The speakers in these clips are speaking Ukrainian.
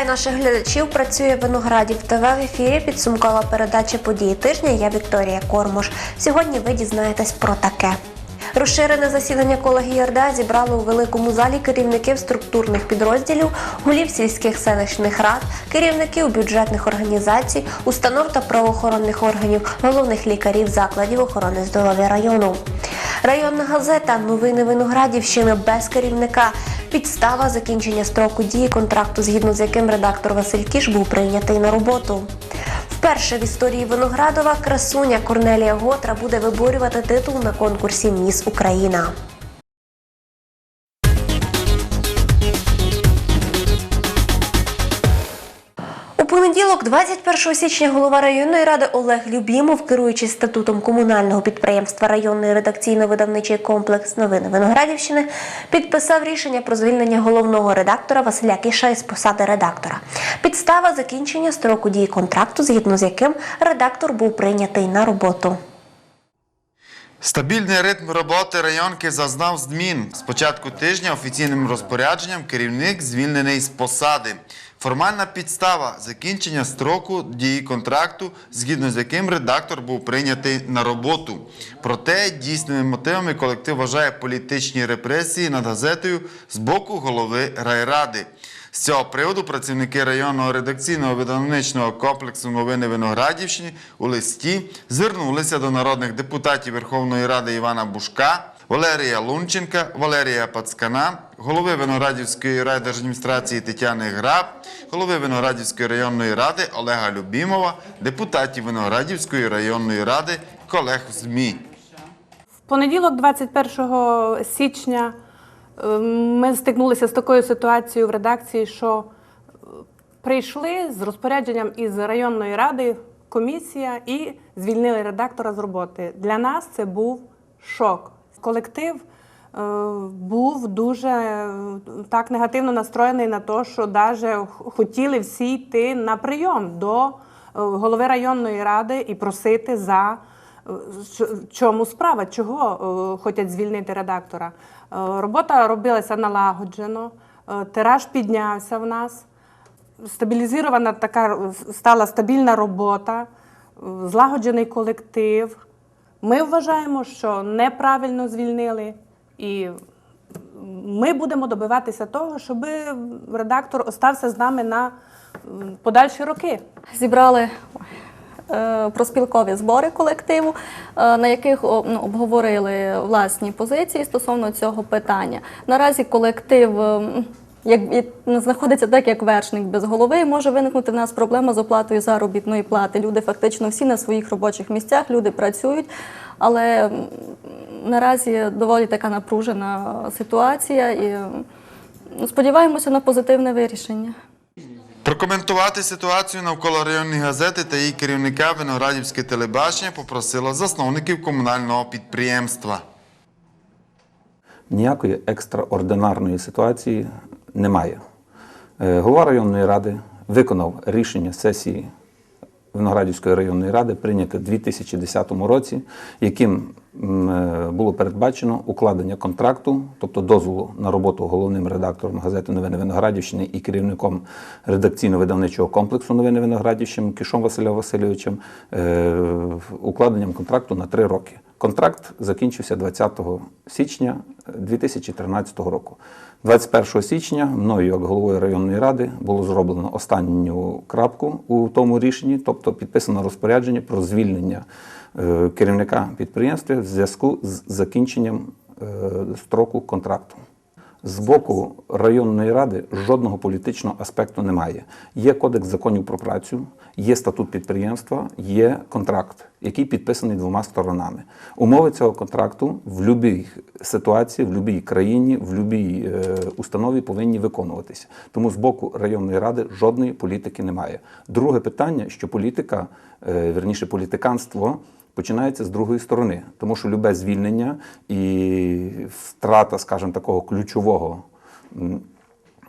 Вітаю наших глядачів. Працює Виноградів ТВ в ефірі. Підсумкова передача події тижня. Я Вікторія Кормуш. Сьогодні ви дізнаєтесь про таке. Розширене засідання колегії РДА зібрало у великому залі керівників структурних підрозділів, голів сільських селищних рад, керівників бюджетних організацій, установ та правоохоронних органів, головних лікарів закладів охорони здоров'я району. Районна газета Новини Виноградівщини без керівника. Підстава закінчення строку дії контракту, згідно з яким редактор Василь Кіш був прийнятий на роботу. Вперше в історії Виноградова красуня Корнелія Готра буде виборювати титул на конкурсі Міс Україна. Понеділок, 21 січня, голова районної ради Олег Любімов, керуючи статутом комунального підприємства районний редакційно-видавничий комплекс новини Виноградівщини, підписав рішення про звільнення головного редактора Василя Кіша із посади редактора. Підстава закінчення строку дії контракту, згідно з яким редактор був прийнятий на роботу. Стабільний ритм роботи районки зазнав змін. З початку тижня офіційним розпорядженням керівник звільнений з посади. Формальна підстава закінчення строку дії контракту, згідно з яким редактор був прийнятий на роботу. Проте дійсними мотивами колектив вважає політичні репресії над газетою з боку голови райради. З цього приводу працівники районного редакційного видавничного комплексу новини Виноградівщини у листі звернулися до народних депутатів Верховної Ради Івана Бушка, Валерія Лунченка, Валерія Пацкана, голови Виноградівської райдержадміністрації Тетяни Граб, голови Виноградівської районної ради Олега Любімова, депутатів Виноградівської районної ради, колег ЗМІ. В понеділок, 21 січня, е, ми стикнулися з такою ситуацією в редакції, що е, прийшли з розпорядженням із районної ради комісія і звільнили редактора з роботи. Для нас це був шок. Колектив е, був дуже е, так негативно настроєний на те, що навіть хотіли всі йти на прийом до е, голови районної ради і просити за чому справа? Чого хочуть звільнити редактора? Робота робилася налагоджено, тираж піднявся в нас, стабілізована така стала стабільна робота, злагоджений колектив. Ми вважаємо, що неправильно звільнили, і ми будемо добиватися того, щоб редактор остався з нами на подальші роки. Зібрали е, проспілкові збори колективу, е, на яких ну, обговорили власні позиції стосовно цього питання. Наразі колектив. Як і знаходиться так, як вершник без голови, може виникнути в нас проблема з оплатою заробітної плати. Люди фактично всі на своїх робочих місцях, люди працюють, але наразі доволі така напружена ситуація і сподіваємося на позитивне вирішення. Прокоментувати ситуацію навколо районної газети та її керівника Виноградівське телебачення попросило засновників комунального підприємства. Ніякої екстраординарної ситуації немає. Е, Голова районної ради виконав рішення сесії Виноградівської районної ради, прийняте в 2010 році, яким було передбачено укладення контракту, тобто дозволу на роботу головним редактором газети Новини Виноградівщини і керівником редакційно-видавничого комплексу Новини Виноградівщини Кишом Василем Васильовичем, е, укладенням контракту на три роки. Контракт закінчився 20 січня 2013 року. 21 січня мною, як головою районної ради, було зроблено останню крапку у тому рішенні, тобто підписано розпорядження про звільнення е, керівника підприємства в зв'язку з закінченням е, строку контракту. З боку районної ради жодного політичного аспекту немає. Є кодекс законів про працю, є статут підприємства, є контракт, який підписаний двома сторонами. Умови цього контракту в будь-якій ситуації, в будь-якій країні, в будь-якій е, установі повинні виконуватися. Тому з боку районної ради жодної політики немає. Друге питання, що політика, е, верніше політиканство починається з другої сторони, тому що любе звільнення і втрата, скажімо, такого ключового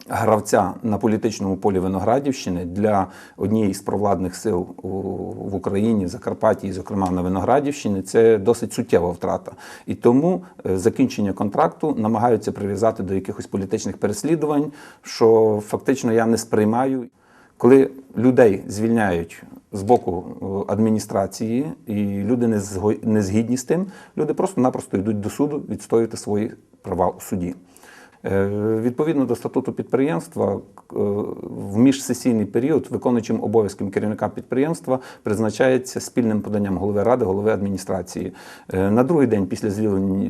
гравця на політичному полі Виноградівщини для однієї з провладних сил в Україні, Закарпатті, і, зокрема на Виноградівщині, це досить суттєва втрата. І тому е, закінчення контракту намагаються прив'язати до якихось політичних переслідувань, що фактично я не сприймаю. Коли людей звільняють з боку е, адміністрації, і люди не згідні з тим, люди просто-напросто йдуть до суду відстоювати свої права у суді. Е, Відповідно до статуту підприємства, е, в міжсесійний період виконуючим обов'язком керівника підприємства призначається спільним поданням голови ради, голови адміністрації. На другий день після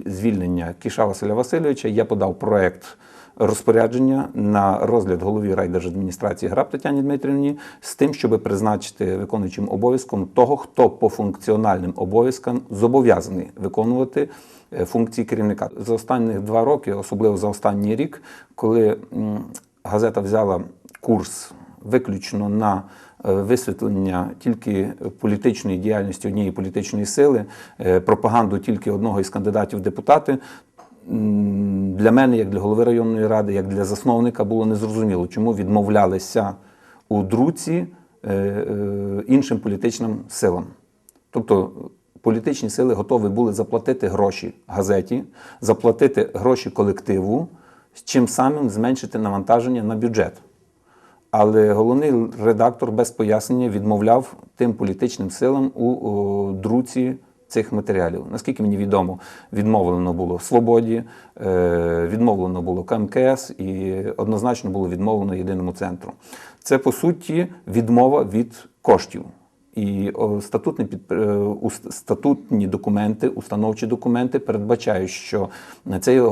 звільнення Кіша Василя Васильовича я подав проект розпорядження на розгляд голові райдержадміністрації Граб Тетяні Дмитрівні з тим, щоб призначити виконуючим обов'язком того, хто по функціональним обов'язкам зобов'язаний виконувати е, функції керівника. За останні два роки, особливо за останній рік, коли газета взяла курс виключно на е, висвітлення тільки політичної діяльності однієї політичної сили, е, пропаганду тільки одного із кандидатів в депутати. Для мене, як для голови районної ради, як для засновника, було незрозуміло, чому відмовлялися у друці е, е, іншим політичним силам. Тобто політичні сили готові були заплатити гроші газеті, заплатити гроші колективу, чим самим зменшити навантаження на бюджет. Але головний редактор без пояснення відмовляв тим політичним силам у друці цих матеріалів. Наскільки мені відомо, відмовлено було Свободі, е, відмовлено було КМКС і однозначно було відмовлено єдиному центру. Це по суті відмова від коштів. І статутні, підп- е, статутні документи, установчі документи передбачають, що це е,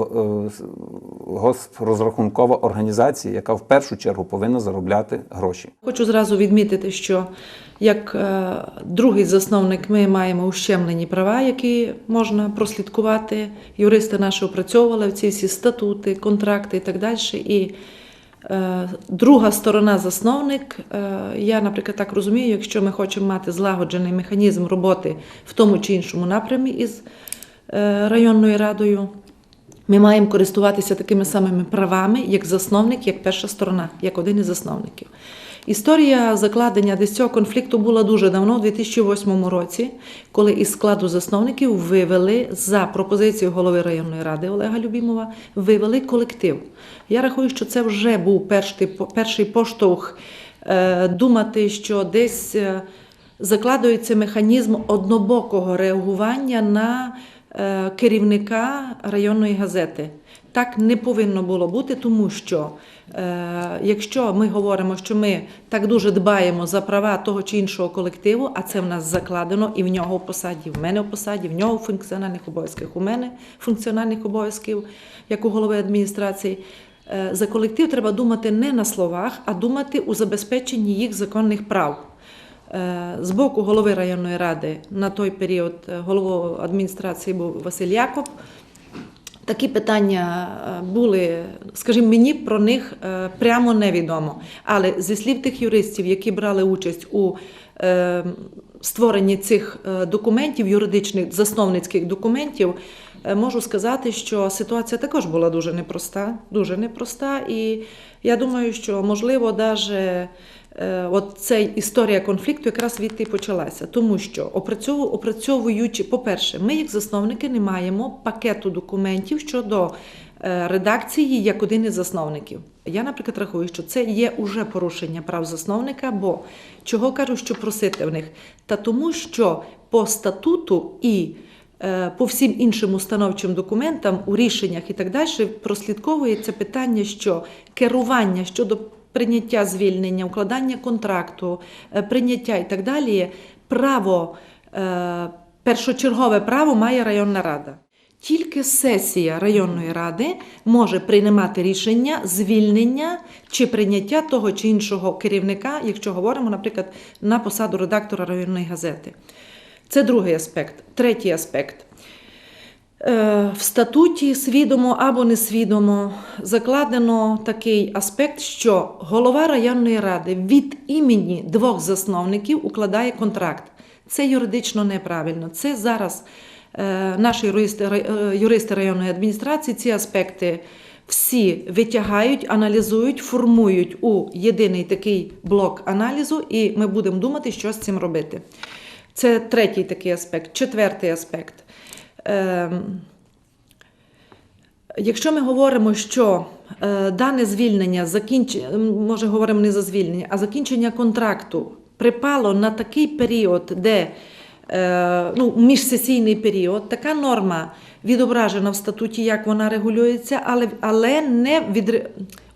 госпрозрахункова організація, яка в першу чергу повинна заробляти гроші. Хочу зразу відмітити, що як е, другий засновник ми маємо ущемлені права, які можна прослідкувати. Юристи наші опрацьовували в ці всі статути, контракти і так далі. І е, друга сторона засновник, е, я, наприклад, так розумію, якщо ми хочемо мати злагоджений механізм роботи в тому чи іншому напрямі із районною радою. Ми маємо користуватися такими самими правами, як засновник, як перша сторона, як один із засновників. Історія закладення десь цього конфлікту була дуже давно, у 2008 році, коли із складу засновників вивели за пропозицією голови районної ради Олега Любімова, вивели колектив. Я рахую, що це вже був перший, перший поштовх е, думати, що десь е, закладується механізм однобокого реагування на е, керівника районної газети. Так не повинно було бути, тому що е, якщо ми говоримо, що ми так дуже дбаємо за права того чи іншого колективу, а це в нас закладено і в нього в посаді, в мене в посаді, в нього в функціональних обов'язках, у мене функціональних обов'язків, як у голови адміністрації. Е, За колектив треба думати не на словах, а думати у забезпеченні їх законних прав. Е, З боку голови районної ради на той період е, головою адміністрації був Василь Якоб. Такі питання е, були, скажімо, мені про них е, прямо невідомо. Але зі слів тих юристів, які брали участь у е, створенні цих документів, юридичних засновницьких документів, можу сказати, що ситуація також була дуже непроста, дуже непроста. І я думаю, що можливо, навіть от ця історія конфлікту якраз звідти і почалася. Тому що опрацьовуючи, по-перше, ми, як засновники, не маємо пакету документів щодо е, редакції як один із засновників. Я, наприклад, рахую, що це є уже порушення прав засновника, бо чого кажу, що просити в них? Та тому, що по статуту і е, по всім іншим установчим документам у рішеннях і так далі прослідковується питання, що керування щодо прийняття звільнення, укладання контракту, е, прийняття і так далі, право, е, першочергове право має районна рада. Тільки сесія районної ради може приймати рішення звільнення чи прийняття того чи іншого керівника, якщо говоримо, наприклад, на посаду редактора районної газети. Це другий аспект. Третій аспект. Е, В статуті свідомо або несвідомо закладено такий аспект, що голова районної ради від імені двох засновників укладає контракт. Це юридично неправильно. Це зараз е, наші юристи, е, юристи районної адміністрації ці аспекти всі витягають, аналізують, формують у єдиний такий блок аналізу, і ми будемо думати, що з цим робити. Це третій такий аспект. Четвертий аспект. Ем, Якщо ми говоримо, що е, дане звільнення може говоримо не за звільнення, а закінчення контракту припало на такий період, де е, ну, міжсесійний період, така норма відображена в статуті, як вона регулюється, але, але не від...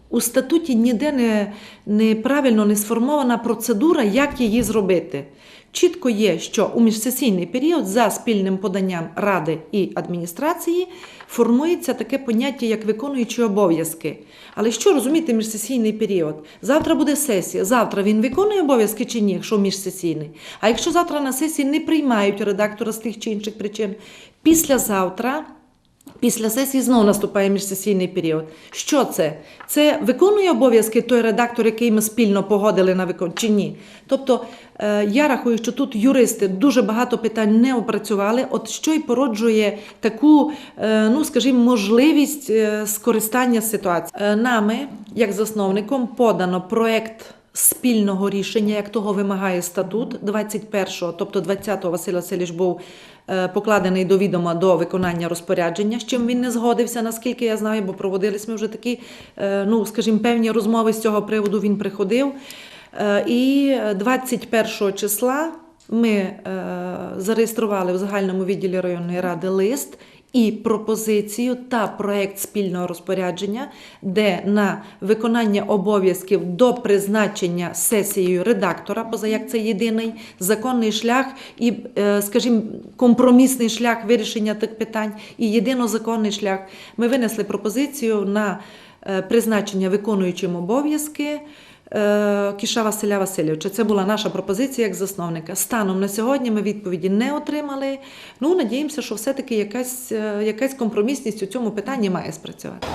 у статуті ніде не, неправильно не сформована процедура, як її зробити. Чітко є, що у міжсесійний період за спільним поданням ради і адміністрації формується таке поняття, як виконуючі обов'язки. Але що розуміти міжсесійний період? Завтра буде сесія. Завтра він виконує обов'язки чи ні, якщо міжсесійний. А якщо завтра на сесії не приймають редактора з тих чи інших причин, післязавтра. Після сесії знову наступає міжсесійний період. Що це? Це виконує обов'язки той редактор, який ми спільно погодили на викон, чи ні? Тобто е, я рахую, що тут юристи дуже багато питань не опрацювали. От що й породжує таку, е, ну скажімо, можливість е, скористання ситуацією. Е, Нами, як засновником, подано проект. Спільного рішення, як того вимагає статут 21-го, тобто 20-го Василь Васильович був е, покладений до відома до виконання розпорядження, з чим він не згодився, наскільки я знаю, бо проводились ми вже такі, е, ну скажімо, певні розмови з цього приводу. Він приходив. Е, І 21 числа ми зареєстрували в загальному відділі районної ради лист і пропозицію та проект спільного розпорядження, де на виконання обов'язків до призначення сесією редактора, поза як це єдиний законний шлях і, е, скажімо, компромісний шлях вирішення тих питань і єдинозаконний шлях. Ми винесли пропозицію на е, призначення виконуючим обов'язки. Е, Кіша Василя Васильовича. Це була наша пропозиція як засновника. Станом на сьогодні ми відповіді не отримали. Ну, надіємося, що все-таки якась, е, якась компромісність у цьому питанні має спрацювати.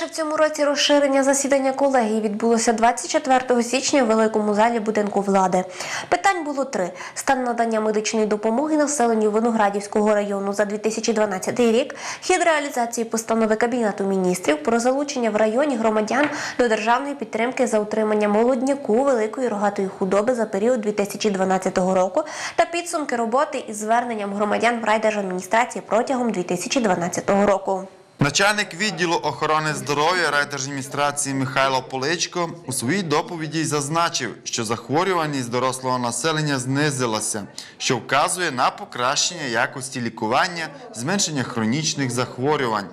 Перше в цьому році розширення засідання колегії відбулося 24 січня в великому залі будинку влади. Питань було три: стан надання медичної допомоги населенню Виноградівського району за 2012 рік, хід реалізації постанови Кабінету міністрів про залучення в районі громадян до державної підтримки за утримання молодняку великої рогатої худоби за період 2012 року та підсумки роботи із зверненням громадян в райдержадміністрації протягом 2012 року. Начальник відділу охорони здоров'я райдержадміністрації Михайло Поличко у своїй доповіді зазначив, що захворюваність дорослого населення знизилася, що вказує на покращення якості лікування, зменшення хронічних захворювань.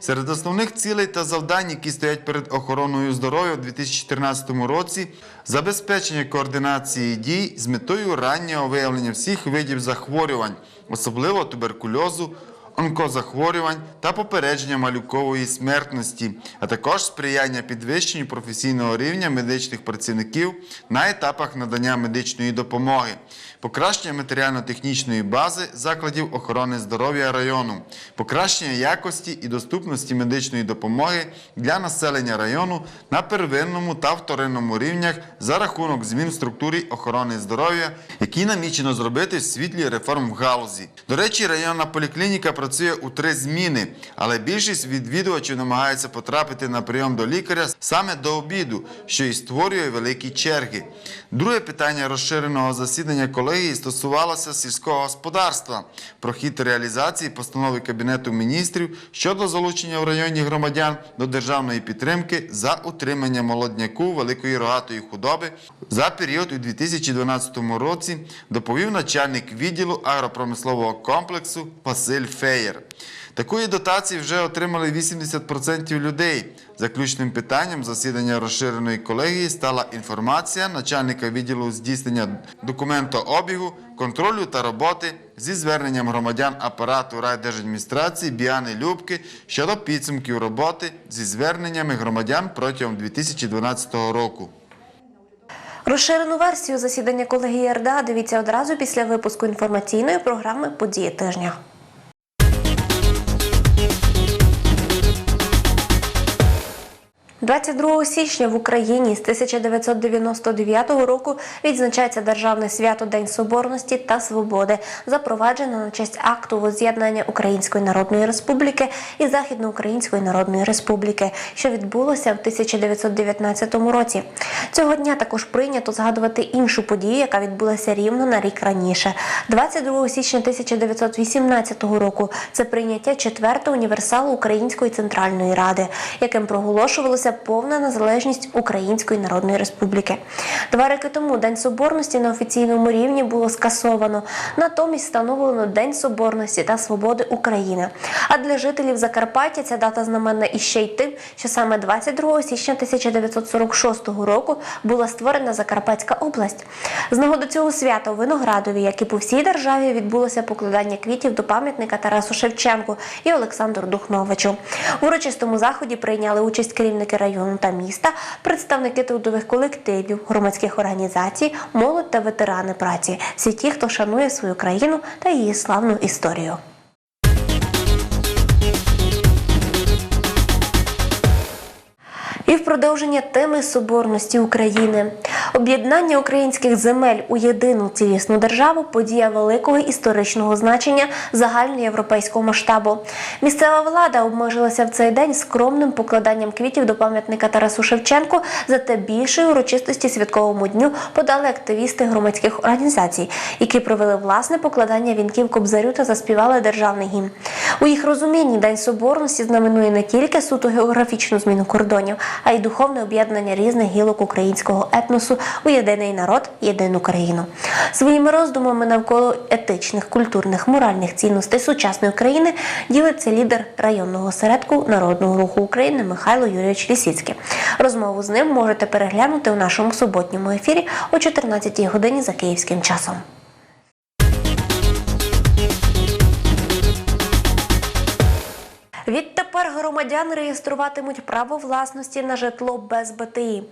Серед основних цілей та завдань, які стоять перед охороною здоров'я у 2014 році, забезпечення координації дій з метою раннього виявлення всіх видів захворювань, особливо туберкульозу онкозахворювань та попередження малюкової смертності, а також сприяння підвищенню професійного рівня медичних працівників на етапах надання медичної допомоги, покращення матеріально-технічної бази закладів охорони здоров'я району, покращення якості і доступності медичної допомоги для населення району на первинному та вторинному рівнях за рахунок змін в структурі охорони здоров'я, які намічено зробити в світлі реформ в галузі. До речі, районна поліклініка працює у три зміни, але більшість відвідувачів намагаються потрапити на прийом до лікаря саме до обіду, що і створює великі черги. Друге питання розширеного засідання колегії стосувалося сільського господарства, про хід реалізації постанови Кабінету міністрів щодо залучення в районі громадян до державної підтримки за утримання молодняку великої рогатої худоби за період у 2012 році, доповів начальник відділу агропромислового комплексу Василь Феєр. Такої дотації вже отримали 80% людей. Заключним питанням засідання розширеної колегії стала інформація начальника відділу здійснення документообігу, контролю та роботи зі зверненням громадян апарату райдержадміністрації Біани Любки щодо підсумків роботи зі зверненнями громадян протягом 2012 року. Розширену версію засідання колегії РДА дивіться одразу після випуску інформаційної програми Події тижня. 22 січня в Україні з 1999 року відзначається Державне свято День Соборності та Свободи, запроваджене на честь акту воз'єднання Української Народної Республіки і Західноукраїнської Народної Республіки, що відбулося в 1919 році. Цього дня також прийнято згадувати іншу подію, яка відбулася рівно на рік раніше. 22 січня 1918 року це прийняття четвертого універсалу Української центральної ради, яким проголошувалося повна незалежність Української Народної Республіки. Два роки тому День Соборності на офіційному рівні було скасовано. Натомість встановлено День Соборності та Свободи України. А для жителів Закарпаття ця дата знаменна іще й тим, що саме 22 січня 1946 року була створена Закарпатська область. З нагоди цього свята у Виноградові, як і по всій державі, відбулося покладання квітів до пам'ятника Тарасу Шевченку і Олександру Духновичу. У урочистому заході прийняли участь керівники району та міста, представники трудових колективів, громадських організацій, молодь та ветерани праці. Всі ті, хто шанує свою країну та її славну історію. І в продовження теми соборності України. Об'єднання українських земель у єдину цілісну державу подія великого історичного значення загальноєвропейського масштабу. Місцева влада обмежилася в цей день скромним покладанням квітів до пам'ятника Тарасу Шевченку. Зате більшої урочистості святковому дню подали активісти громадських організацій, які провели власне покладання вінків кобзарю та заспівали державний гімн. У їх розумінні День Соборності знаменує не тільки суто географічну зміну кордонів, а й духовне об'єднання різних гілок українського етносу у єдиний народ, єдину країну. Своїми роздумами навколо етичних, культурних, моральних цінностей сучасної країни ділиться лідер районного осередку Народного руху України Михайло Юрійович Лісіцький. Розмову з ним можете переглянути у нашому суботньому ефірі о 14-й годині за київським часом. Відтепер громадяни реєструватимуть право власності на житло без БТІ.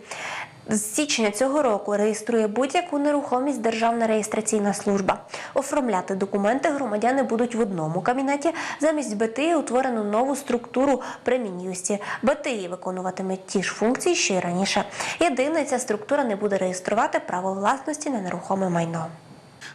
З січня цього року реєструє будь-яку нерухомість Державна реєстраційна служба. Оформляти документи громадяни будуть в одному кабінеті. Замість БТІ утворено нову структуру при Мін'юсті. БТІ виконуватиме ті ж функції, що й раніше. Єдине, ця структура не буде реєструвати право власності на нерухоме майно.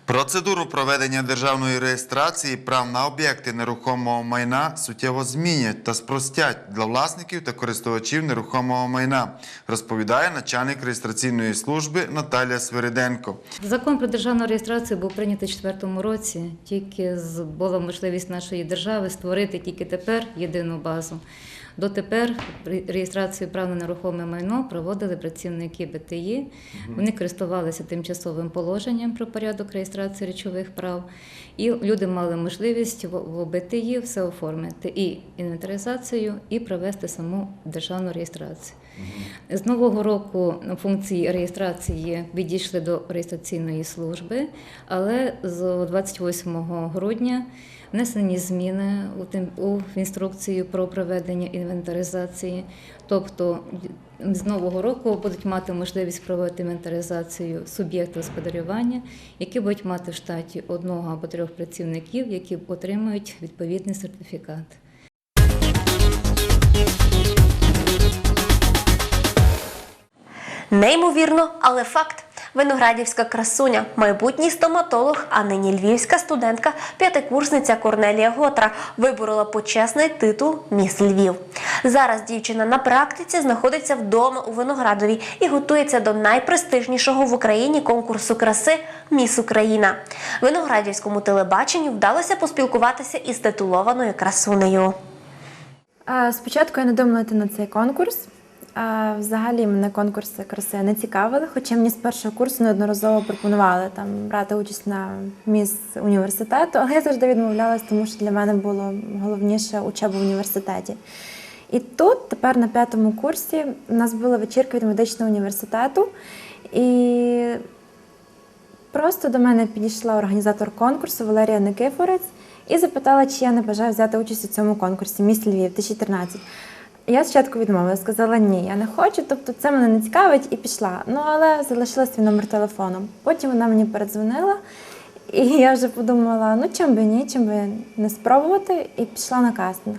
Процедуру проведення державної реєстрації прав на об'єкти нерухомого майна суттєво змінять та спростять для власників та користувачів нерухомого майна, розповідає начальник реєстраційної служби Наталія Свириденко. Закон про державну реєстрацію був прийнятий у 2004 році. Тільки була можливість нашої держави створити тільки тепер єдину базу. Дотепер реєстрацію прав на нерухоме майно проводили працівники БТІ. Вони користувалися тимчасовим положенням про порядок реєстрації речових прав, і люди мали можливість в БТІ все оформити і інвентаризацію, і провести саму державну реєстрацію. З нового року функції реєстрації відійшли до реєстраційної служби, але з 28 грудня внесені зміни у інструкцію про проведення інвентаризації. Тобто з нового року будуть мати можливість проводити інвентаризацію суб'єктів господарювання, які будуть мати в штаті одного або трьох працівників, які отримують відповідний сертифікат. Неймовірно, але факт. Виноградівська красуня, майбутній стоматолог, а нині львівська студентка, п'ятикурсниця Корнелія Готра виборола почесний титул Міс Львів. Зараз дівчина на практиці знаходиться вдома у Виноградові і готується до найпрестижнішого в Україні конкурсу краси Міс Україна. Виноградівському телебаченню вдалося поспілкуватися із титулованою красунею. Спочатку я не думала йти на цей конкурс. Взагалі мене конкурси краси не цікавили, хоча мені з першого курсу неодноразово пропонували там брати участь на міс університету, але я завжди відмовлялась, тому що для мене було головніше учоба в університеті. І тут, тепер на п'ятому курсі, у нас була вечірка від медичного університету, і Просто до мене підійшла організатор конкурсу Валерія Никифорець і запитала, чи я не бажаю взяти участь у цьому конкурсі Міс Львів 2014. Я спочатку відмовила, сказала ні, я не хочу, тобто це мене не цікавить і пішла. Ну але залишила свій номер телефону. Потім вона мені передзвонила, і я вже подумала, ну чим би ні, чим би не спробувати, і пішла на кастинг.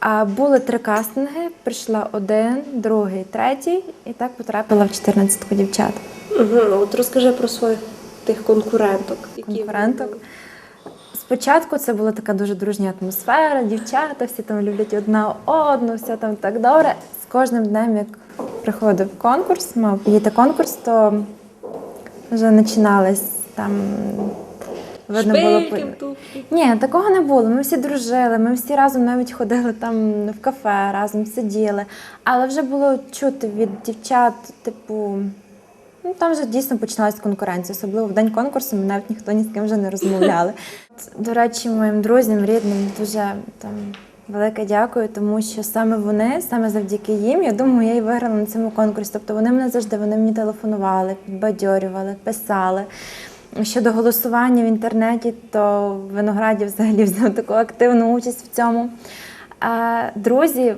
А були три кастинги, прийшла один, другий, третій, і так потрапила в 14 дівчат. Угу. От розкажи про своїх тих конкуренток. конкуренток. Спочатку це була така дуже дружня атмосфера, дівчата, всі там люблять одна одну, все там так добре. З кожним днем, як приходив конкурс, мав підійти конкурс, то вже починались там. Видно було ні, такого не було. Ми всі дружили, ми всі разом навіть ходили там в кафе, разом сиділи. Але вже було чути від дівчат, типу, ну там вже дійсно починалась конкуренція. Особливо в день конкурсу ми навіть ніхто ні з ким вже не розмовляли. До речі, моїм друзям, рідним дуже там велике дякую, тому що саме вони, саме завдяки їм, я думаю, я і виграла на цьому конкурсі. Тобто вони мене завжди вони мені телефонували, підбадьорювали, писали. Щодо голосування в інтернеті, то Виноградів взагалі взяв таку активну участь в цьому. А друзі,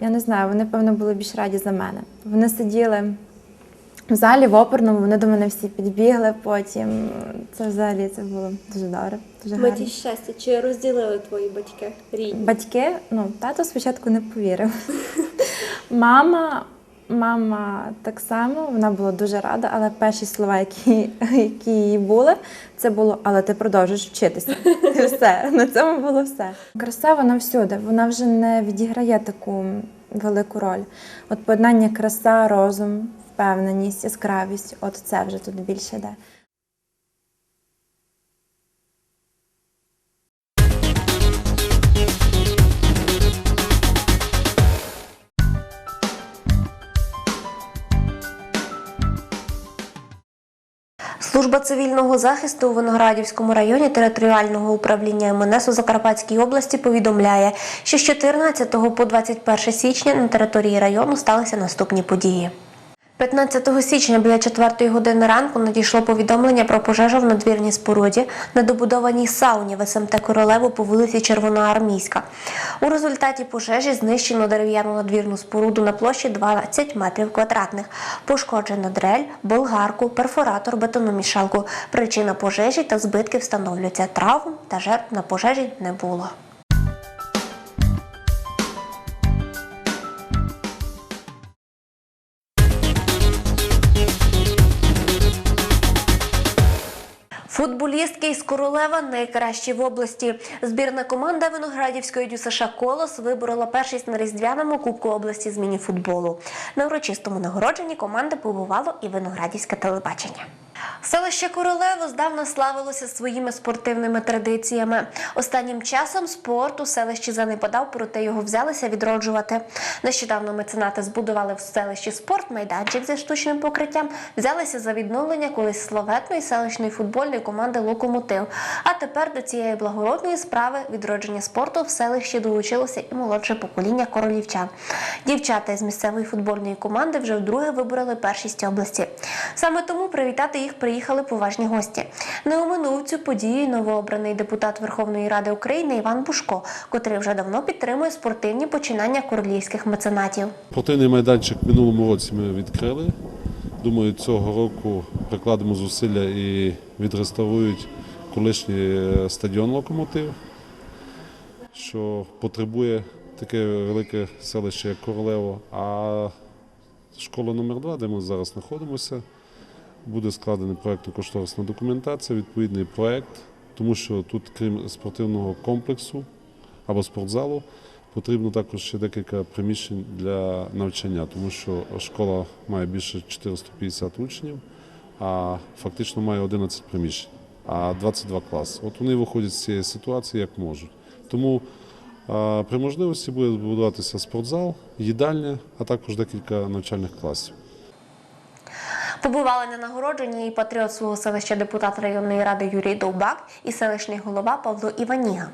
я не знаю, вони, певно, були більш раді за мене. Вони сиділи в залі в оперному, вони до мене всі підбігли потім. Це взагалі це було дуже добре, дуже гарно. Миті щастя, чи розділили твої батьки рідні? Батьки, ну, тато спочатку не повірив. Мама, мама так само, вона була дуже рада, але перші слова, які, які її були, це було Але ти продовжуєш вчитися. І все. На цьому було все. Краса вона всюди, вона вже не відіграє таку велику роль. От поєднання краса, розум, впевненість, яскравість, от це вже тут більше йде. Служба цивільного захисту у Виноградівському районі територіального управління МНС у Закарпатській області повідомляє, що з 14 по 21 січня на території району сталися наступні події. 15 січня біля 4 години ранку надійшло повідомлення про пожежу в надвірній споруді на добудованій сауні в СМТ Королеву по вулиці Червоноармійська. У результаті пожежі знищено дерев'яну надвірну споруду на площі 20 метрів квадратних. Пошкоджено дрель, болгарку, перфоратор, бетономішалку. Причина пожежі та збитки встановлюються. Травм та жертв на пожежі не було. Футболістки із Королева найкращі в області. Збірна команда Виноградівської ДЮСШ Колос виборола першість на різдвяному кубку області з мініфутболу. На урочистому нагородженні команди побувало і виноградівське телебачення. Селище Королево здавна славилося своїми спортивними традиціями. Останнім часом спорт у селищі занепадав, проте його взялися відроджувати. Нещодавно меценати збудували в селищі спортмайданчик зі штучним покриттям, взялися за відновлення колись славетної селищної футбольної команди Локомотив. А тепер до цієї благородної справи відродження спорту в селищі долучилося і молодше покоління королівчан. Дівчата із місцевої футбольної команди вже вдруге вибороли першість області. Саме тому привітати їх приїхали поважні гості. Не оминув цю подію новообраний депутат Верховної Ради України Іван Бушко, котрий вже давно підтримує спортивні починання королівських меценатів. Спортивний майданчик минулому році ми відкрили. Думаю, цього року прикладемо зусилля і відреставрують колишній е, стадіон Локомотив, що потребує таке велике селище, як Королево. А школа номер 2 де ми зараз знаходимося, буде складена проєктно-кошторисна документація, відповідний проєкт, тому що тут, крім спортивного комплексу або спортзалу, Потрібно також ще декілька приміщень для навчання, тому що школа має більше 450 учнів, а фактично має 11 приміщень, а 22 класи. От вони виходять з цієї ситуації як можуть. Тому при можливості буде збудуватися спортзал, їдальня, а також декілька навчальних класів. Побували на нагородженні і патріот свого селища депутат районної ради Юрій Довбак і селищний голова Павло Іваніга.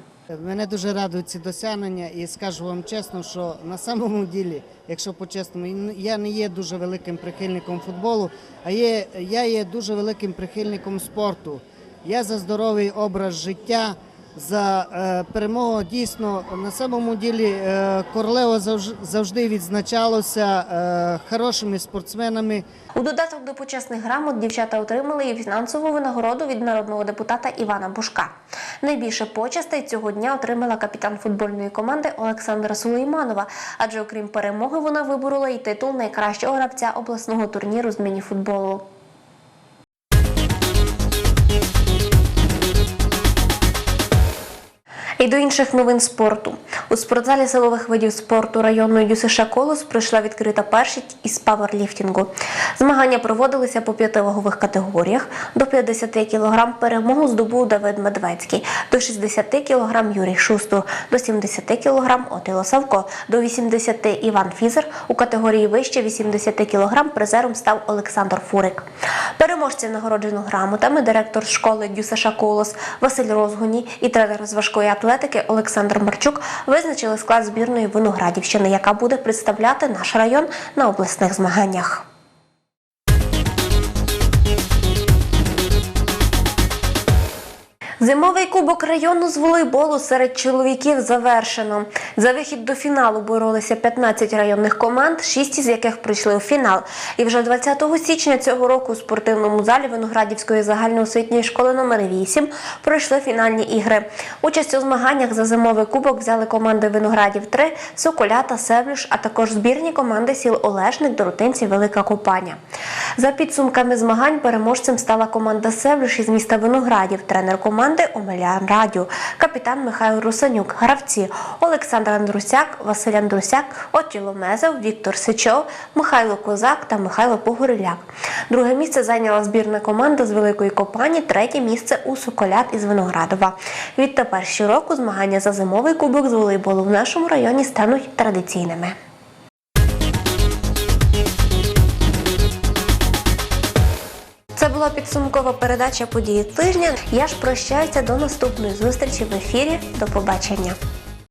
Мене дуже радують ці досягнення, і скажу вам чесно, що на самому ділі, якщо по-чесному, я не є дуже великим прихильником футболу, а є, я є дуже великим прихильником спорту. Я за здоровий образ життя, за е, перемогу. Дійсно, на самому ділі е, Корлево завжди відзначалося е, хорошими спортсменами. У додаток до почесних грамот дівчата отримали і фінансову винагороду від народного депутата Івана Бушка. Найбільше почестей цього дня отримала капітан футбольної команди Олександра Сулейманова, адже окрім перемоги вона виборола і титул найкращого гравця обласного турніру з мініфутболу. І до інших новин спорту. У спортзалі силових видів спорту районної ДЮСШ Колос пройшла відкрита першість із паверліфтингу. Змагання проводилися по п'яти вагових категоріях. До 50 кг перемогу здобув Давид Медвецький, до 60 кг Юрій Шустур, до 70 кг Отило Савко, до 80 Іван Фізер. У категорії вище 80 кг призером став Олександр Фурик. Переможців нагороджено грамотами директор школи ДЮСШ Колос Василь Розгоні і тренер з важкої атлетики Олександр Марчук визначили склад збірної Виноградівщини, яка буде представляти наш район на обласних змаганнях. Зимовий кубок району з волейболу серед чоловіків завершено. За вихід до фіналу боролися 15 районних команд, 6 із яких прийшли у фінал. І вже 20 січня цього року у спортивному залі Виноградівської загальноосвітньої школи номер 8 пройшли фінальні ігри. Участь у змаганнях за зимовий кубок взяли команди Виноградів 3, Соколята, Севлюш, а також збірні команди сіл Олешник, Доротинці, Велика Купаня. За підсумками змагань переможцем стала команда Севлюш із міста Виноградів, тренер команди Омелян Радю, капітан Михайло Русанюк, гравці Олександр Андрусяк, Василь Андрусяк, Отіло Мезев, Віктор Сичов, Михайло Козак та Михайло Погориляк. Друге місце зайняла збірна команда з Великої Копані, третє місце у Соколят із Виноградова. Відтепер щороку змагання за зимовий кубок з волейболу в нашому районі стануть традиційними. Це була підсумкова передача події тижня. Я ж прощаюся до наступної зустрічі в ефірі. До побачення.